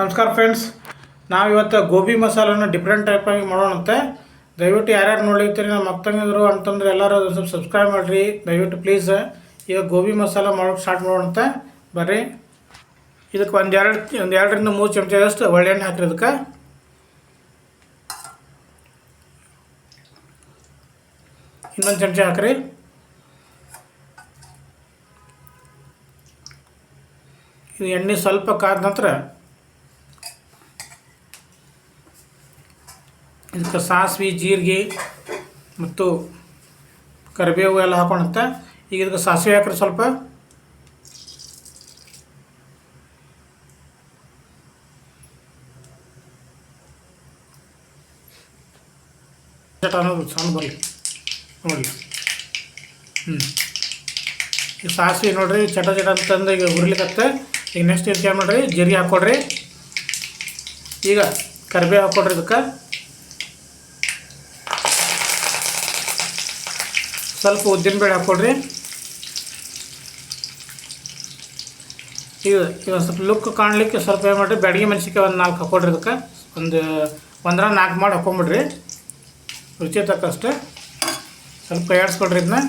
ನಮಸ್ಕಾರ ಫ್ರೆಂಡ್ಸ್ ನಾವು ಇವತ್ತು ಗೋಬಿ ಮಸಾಲನ ಡಿಫ್ರೆಂಟ್ ಟೈಪಾಗಿ ಮಾಡೋಣಂತೆ. ದಯವಿಟ್ಟು ಯಾರ್ಯಾರು ನೋಡಿರ್ತೀರಿ ನಮ್ಮ ಅಕ್ತಂಗಿದ್ರು ಅಂತಂದ್ರೆ ಎಲ್ಲರೂ ಸ್ವಲ್ಪ ಸಬ್ಸ್ಕ್ರೈಬ್ ಮಾಡಿರಿ. ದಯವಿಟ್ಟು ಪ್ಲೀಸ್ ಈಗ ಗೋಬಿ ಮಸಾಲ ಮಾಡೋಕೆ ಸ್ಟಾರ್ಟ್ ಮಾಡೋಣಂತೆ. ಬರ್ರಿ. ಇದಕ್ಕೆ ಒಂದು ಎರಡು, ಒಂದು ಎರಡರಿಂದ ಮೂರು ಚಮಚದಷ್ಟು ಒಳ್ಳೆಣ್ಣೆ ಹಾಕಿರಿ ಇದಕ್ಕೆ. ಇನ್ನೊಂದು ಚಮಚ ಹಾಕ್ರಿ. ಇದು ಎಣ್ಣೆ ಸ್ವಲ್ಪ ಕಾದ ನಂತರ ಇದಕ್ಕೆ ಸಾಸಿವೆ, ಜೀರಿಗೆ ಮತ್ತು ಕರಿಬೇವು ಎಲ್ಲ ಹಾಕೊಂಡಂತ ಈಗ ಇದಕ್ಕೆ ಸಾಸಿವೆ ಹಾಕ್ರಿ ಸ್ವಲ್ಪ. ಸಣ್ಣ ಬರಲಿ. ನೋಡಿ. ಹ್ಞೂ ಈ ಸಾಸಿವೆ ನೋಡಿರಿ, ಚಟ ಚಟ ಅಂತಂದು ಈಗ ಹುರ್ಲಿಕತ್ತೆ. ಈಗ ನೆಕ್ಸ್ಟ್ ಇದಕ್ಕೆ ಏನು ಮಾಡ್ರಿ? ಜೀರಿಗೆ ಹಾಕ್ಕೊಡ್ರಿ ಈಗ ಕರಿಬೇವು ಹಾಕ್ಕೊಡ್ರಿ ಇದಕ್ಕೆ. ಸ್ವಲ್ಪ ಉದ್ದಿನ ಬೇಳೆ ಹಾಕ್ಕೊಡ್ರಿ. ಈಗ ಈಗ ಸ್ವಲ್ಪ ಲುಕ್ ಕಾಣಲಿಕ್ಕೆ ಸ್ವಲ್ಪ ಏನು ಮಾಡಿರಿ, ಬ್ಯಾಡಗಿ ಮೆಣಸಿಕಾಯಿ ಒಂದು ನಾಲ್ಕು ಹಾಕ್ಕೊಡ್ರಿ ಅದಕ್ಕೆ ಒಂದು ಒಂದರ ನಾಲ್ಕು ಮಾಡಿ ಹಾಕ್ಕೊಂಬಿಡ್ರಿ. ರುಚಿ ತಕ್ಕಷ್ಟು. ಸ್ವಲ್ಪ ಕೈ ಇದನ್ನ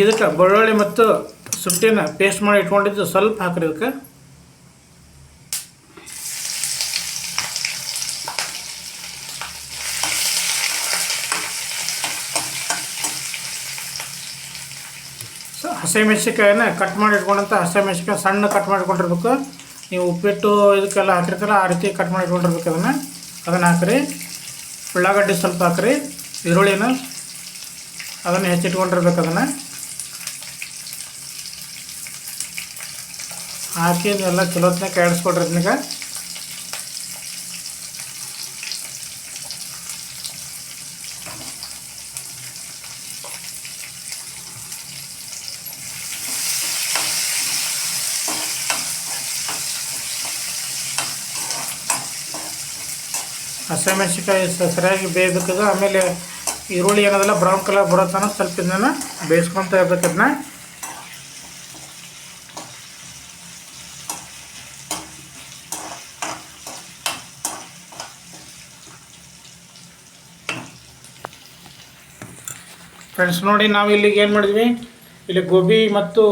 ಇದಕ್ಕೆ ಬೆಳ್ಳುಳ್ಳಿ ಮತ್ತು ಸುಟ್ಟಿನ ಪೇಸ್ಟ್ ಮಾಡಿ ಇಟ್ಕೊಂಡಿದ್ದು ಸ್ವಲ್ಪ ಹಾಕ್ರಿ ಇದಕ್ಕೆ. ಹಸಿಮೆಣ್ಸಿನ್ಕಾಯಿನ ಕಟ್ ಮಾಡಿ ಇಟ್ಕೊಂಡಂಥ ಹಸಿಮೆಣ್ಸಿನ್ಕಾಯಿ ಸಣ್ಣ ಕಟ್ ಮಾಡಿ ಇಟ್ಕೊಂಡಿರ್ಬೇಕು ನೀವು ಉಪ್ಪಿಟ್ಟು ಇದಕ್ಕೆಲ್ಲ ಹಾಕಿರ್ತೀರ ಆ ರೀತಿ ಕಟ್ ಮಾಡಿ ಇಟ್ಕೊಂಡಿರ್ಬೇಕು ಅದನ್ನು. ಅದನ್ನು ಹಾಕ್ರಿ. ಉಳ್ಳಾಗಡ್ಡಿ ಸ್ವಲ್ಪ ಹಾಕ್ರಿ. ಈರುಳ್ಳಿನ ಅದನ್ನು ಹೆಚ್ಚಿಟ್ಕೊಂಡಿರ್ಬೇಕು ಅದನ್ನು. ಹಾಕಿ ಎಲ್ಲ ಚಲೋತ್ನಾಗ ಕಾಯಿಸ್ಕೊಡ್ರಿ ಇದನ್ನೀಗ ಹಸಿಮೆಣ್ಸಿನ್ಕಾಯಿ ಸ- ಸರಿಯಾಗಿ ಬೇಯಬೇಕದು ಆಮೇಲೆ ಈರುಳ್ಳಿ ಏನದಲ್ಲ ಬ್ರೌನ್ ಕಲರ್ ಬರೋ ತನಕ ಸ್ವಲ್ಪ ಇದನ್ನ ಬೇಯಿಸ್ಕೊತ ಇರ್ಬೇಕು ಅದನ್ನ ಫ್ರೆಂಡ್ಸ್ ನೋಡಿ ನಾವು ಇಲ್ಲಿಗೆ ಏನು ಮಾಡಿದ್ವಿ? ಇಲ್ಲಿ ಗೋಬಿ ಮತ್ತು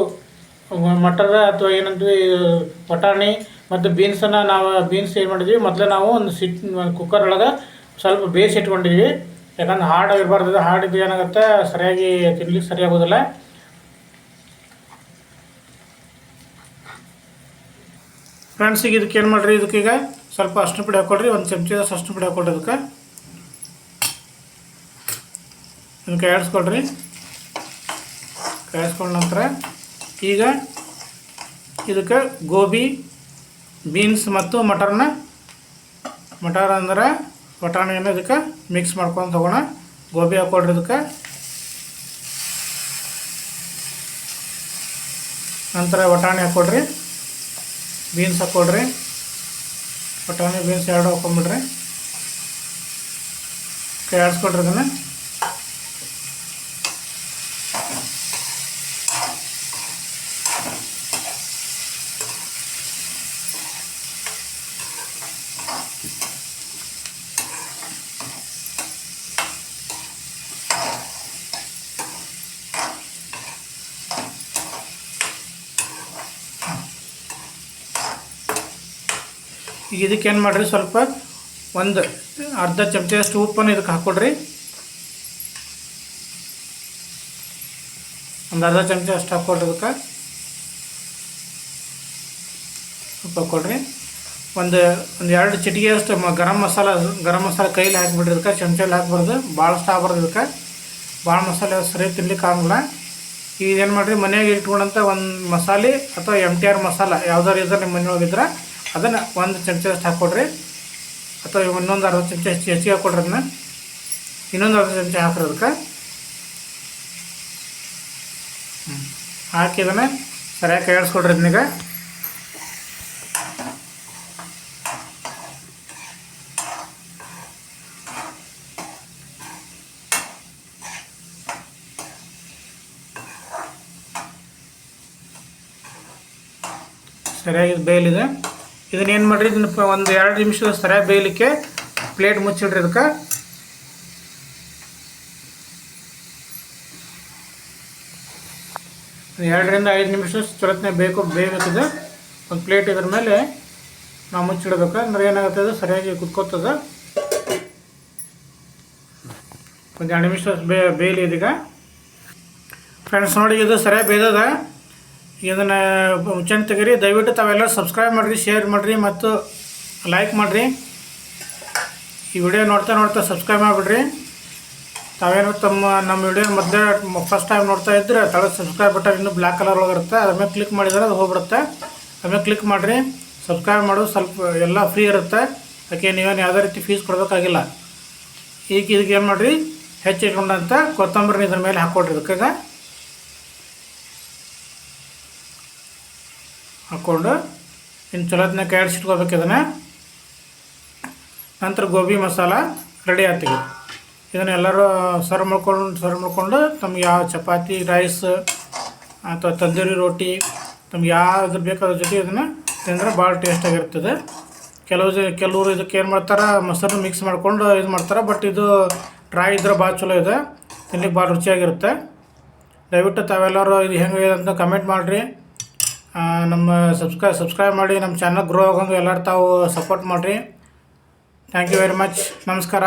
ಮಟರ ಅಥವಾ ಏನಂತೀವಿ ಬಟಾಣಿ ಮತ್ತು ಬೀನ್ಸನ್ನು ನಾವು ಬೀನ್ಸ್ ಏನು ಮಾಡಿದ್ವಿ, ಮೊದಲು ನಾವು ಒಂದು ಸಿಟ್ ಕುಕ್ಕರ್ ಒಳಗೆ ಸ್ವಲ್ಪ ಬೇಯಿಸಿ ಇಟ್ಕೊಂಡಿದ್ವಿ. ಯಾಕಂದ್ರೆ ಹಾರ್ಡ್ ಇರಬಾರ್ದು ಹಾರ್ಡ್ ಇದ್ದು ಏನಾಗುತ್ತೆ, ಸರಿಯಾಗಿ ತಿನ್ಲಿಕ್ಕೆ ಸರಿಯಾಗೋದಿಲ್ಲ ಫ್ರೆಂಡ್ಸ್ ಈಗ ಇದಕ್ಕೆ ಏನು ಮಾಡಿರಿ ಇದಕ್ಕೀಗ ಸ್ವಲ್ಪ ಅಷ್ಟು ಪುಡಿ ಹಾಕ್ಕೊಡ್ರಿ ಒಂದು ಚಮಚದಷ್ಟು ಅಷ್ಟು ಪುಡಿ ಹಾಕ್ಕೊಡ್ರಿ ಅದಕ್ಕೆ ಇದಕ್ಕೆ ಕಾಯಿಸ್ಕೊಳ್ರಿ. ಕಾಯಿಸ್ಕೊಂಡ ನಂತರ ಈಗ ಇದಕ್ಕೆ ಗೋಬಿ ಬೀನ್ಸ್ ಮತ್ತು ಮಟರ್ನ ಮಟರ್ ಅಂದ್ರೆ ಬಟಾಣಿಯನ್ನು ಇದಕ್ಕೆ ಮಿಕ್ಸ್ ಮಾಡ್ಕೊಂಡು ತಗೋಣ. ಗೋಬಿ ಹಾಕ್ಕೊಡ್ರಿ ಇದಕ್ಕೆ. ನಂತರ ಬಟಾಣಿ ಹಾಕ್ಕೊಡ್ರಿ ಬೀನ್ಸ್ ಹಾಕ್ಕೊಡ್ರಿ ಬಟಾಣಿ, ಬೀನ್ಸ್ ಎರಡು ಹಾಕೊಂಬಿಡ್ರಿ. ಕೈ ಆಡಿಸ್ಕೊಡ್ರಿ ಅದನ್ನು ಈಗ ಇದಕ್ಕೆ ಏನು ಮಾಡಿರಿ ಸ್ವಲ್ಪ ಒಂದು ಅರ್ಧ ಚಮಚದಷ್ಟು ಉಪ್ಪನ್ನು ಇದಕ್ಕೆ ಹಾಕ್ಕೊಡ್ರಿ ಒಂದು ಅರ್ಧ ಚಮಚ ಅಷ್ಟು ಹಾಕ್ಕೊಡ್ರಿ ಅದಕ್ಕೆ ಉಪ್ಪು ಹಾಕ್ಕೊಡ್ರಿ ಒಂದು ಒಂದು ಎರಡು ಚಿಟಿಗೆಯಷ್ಟು ಮ ಗರಂ ಮಸಾಲ ಗರಂ ಮಸಾಲ ಕೈಲಿ ಹಾಕಿಬಿಡ್ರಿ ಇದಕ್ಕೆ ಚಮಚಲ್ಲಿ ಹಾಕ್ಬಾರ್ದು ಭಾಳಷ್ಟು ಆಗ್ಬಾರ್ದು ಇದಕ್ಕೆ. ಭಾಳ ಮಸಾಲೆ ಸರಿ ತಿನ್ಲಿಕ್ಕೆ ಆಗಲ್ಲ. ಈಗ ಏನು ಮಾಡಿರಿ, ಮನೆಯಾಗೆ ಇಟ್ಕೊಂಡಂಥ ಒಂದು ಮಸಾಲೆ ಅಥವಾ ಎಂ ಟಿ ಆರ್ ಮಸಾಲ, ಯಾವ್ದಾರು ಇದ್ರೆ ನಿಮ್ಮ ಮನೆಯೊಳಗಿದ್ರೆ ಅದನ್ನು ಒಂದು ಚಮಚದಷ್ಟು ಹಾಕ್ಕೊಡ್ರಿ ಅಥವಾ ಇನ್ನೊಂದು ಅರ್ಧ ಚಮಚ ಹೆಚ್ಚು ಹೆಚ್ಚಿಗೆ ಹಾಕ್ಕೊಡ್ರಿ ಅದನ್ನ. ಇನ್ನೊಂದು ಅರ್ಧ ಚಮಚ ಹಾಕ್ರಿ ಅದಕ್ಕೆ. ಹಾಕಿ ಅದನ್ನು ಸರಿಯಾಗಿ ಕೈಗಾಡಿಸ್ಕೊಡ್ರಿ ಅದನ್ನೀಗ ಸರಿಯಾಗಿ ಬೇಯಲಿದೆ. ಇದನ್ನ ಏನು ಮಾಡಿರಿ? ಇದನ್ನ ಒಂದು ಎರಡು ನಿಮಿಷ ಸರಿಯಾಗಿ ಬೇಯಲಿಕ್ಕೆ ಪ್ಲೇಟ್ ಮುಚ್ಚಿಡ್ರಿ ಅದಕ್ಕೆ ಎರಡರಿಂದ ಐದು ನಿಮಿಷ ಚೊಲತ್ನೇ ಬೇಕು, ಬೇಯಬೇಕಿದೆ. ಒಂದು ಪ್ಲೇಟ್ ಇದ್ರ ಮೇಲೆ ನಾವು ಮುಚ್ಚಿಡ್ಬೇಕು. ಅಂದ್ರೆ ಏನಾಗುತ್ತದೆ ಸರಿಯಾಗಿ ಕುತ್ಕೋತದ ಒಂದು ಎರಡು ನಿಮಿಷ ಬೇಯಲಿ ಇದೀಗ. ಫ್ರೆಂಡ್ಸ್ ನೋಡಿ ಇದು ಸರಿಯಾಗಿ ಬೇಯ್ದದ. ಇದನ್ನು ಮುಚ್ಚನ್ ತೆಗೀರಿ, ದಯವಿಟ್ಟು ತಾವೆಲ್ಲ ಸಬ್ಸ್ಕ್ರೈಬ್ ಮಾಡಿರಿ ಶೇರ್ ಮಾಡಿರಿ ಮತ್ತು ಲೈಕ್ ಮಾಡಿರಿ. ಈ ವಿಡಿಯೋ ನೋಡ್ತಾ ನೋಡ್ತಾ ಸಬ್ಸ್ಕ್ರೈಬ್ ಮಾಡಿಬಿಡ್ರಿ ತಾವೇನು ತಮ್ಮ, ನಮ್ಮ ವಿಡಿಯೋ ಮೊದಲೇ ಫಸ್ಟ್ ಟೈಮ್ ನೋಡ್ತಾ ಇದ್ದರೆ ತಳ ಸಬ್ಸ್ಕ್ರೈಬ್ ಬಟನ್ ಇನ್ನೂ ಬ್ಲ್ಯಾಕ್ ಕಲರ್ ಒಳಗಿರುತ್ತೆ ಅದ್ರ ಮೇಲೆ ಕ್ಲಿಕ್ ಮಾಡಿದರೆ ಅದು ಹೋಗ್ಬಿಡುತ್ತೆ. ಅದ್ರ ಕ್ಲಿಕ್ ಮಾಡಿರಿ. ಸಬ್ಸ್ಕ್ರೈಬ್ ಮಾಡೋದು ಸ್ವಲ್ಪ ಎಲ್ಲ ಫ್ರೀ ಇರುತ್ತೆ. ಅದಕ್ಕೆ ನೀವೇನು ಯಾವುದೇ ರೀತಿ ಫೀಸ್ ಕೊಡಬೇಕಾಗಿಲ್ಲ. ಈಗ ಇದಕ್ಕೆ ಏನು ಮಾಡಿರಿ? ಹೆಚ್ಚಿಟ್ಕೊಂಡಂತ ಕೊತ್ತಂಬರಿ ಇದ್ರ ಮೇಲೆ ಹಾಕ್ಕೊಡ್ರಿ ಇದಕ್ಕೆ ಹಾಕ್ಕೊಂಡು ಇನ್ನು ಚಲೋತ್ನ ಕೆಡ್ಸಿಟ್ಕೋಬೇಕು ಇದನ್ನು. ನಂತರ ಗೋಬಿ ಮಸಾಲ ರೆಡಿ ಆಗ್ತೀವಿ ಇದನ್ನು ಎಲ್ಲರೂ ಸರ್ವ್ ಮಾಡ್ಕೊಂಡು ಸರ್ವ್ ಮಾಡ್ಕೊಂಡು ತಮ್ಗೆ ಯಾವ ಚಪಾತಿ, ರೈಸ್ ಅಥವಾ ತಂದೂರಿ ರೋಟಿ ತಮ್ಗೆ ಯಾವ್ದು ಬೇಕಾದ್ರ ಜೊತೆ ಇದನ್ನು ತಿಂದರೆ ಭಾಳ ಟೇಸ್ಟಾಗಿರ್ತದೆ ಕೆಲವು ಕೆಲವರು ಇದಕ್ಕೆ ಏನು ಮಾಡ್ತಾರೆ ಮೊಸರು ಮಿಕ್ಸ್ ಮಾಡ್ಕೊಂಡು ಇದು ಮಾಡ್ತಾರೆ ಬಟ್ ಇದು ಡ್ರೈ ಇದ್ರೆ ಭಾಳ ಚಲೋ ಇದೆ. ತಿನ್ಲಿಕ್ಕೆ ಭಾಳ ರುಚಿಯಾಗಿರುತ್ತೆ. ದಯವಿಟ್ಟು ತಾವೆಲ್ಲರೂ ಇದು ಹೆಂಗೆ ಅಂತ ಕಮೆಂಟ್ ಮಾಡಿರಿ. ನಮ್ಮ ಸಬ್ಸ್ಕ್ರೈ ಸಬ್ಸ್ಕ್ರೈಬ್ ಮಾಡಿ ನಮ್ಮ ಚಾನಲ್ ಗ್ರೋ ಆಗಂಗೆ ಎಲ್ಲರೂ ತಾವು ಸಪೋರ್ಟ್ ಮಾಡಿರಿ. ಥ್ಯಾಂಕ್ ಯು ವೆರಿ ಮಚ್ ನಮಸ್ಕಾರ.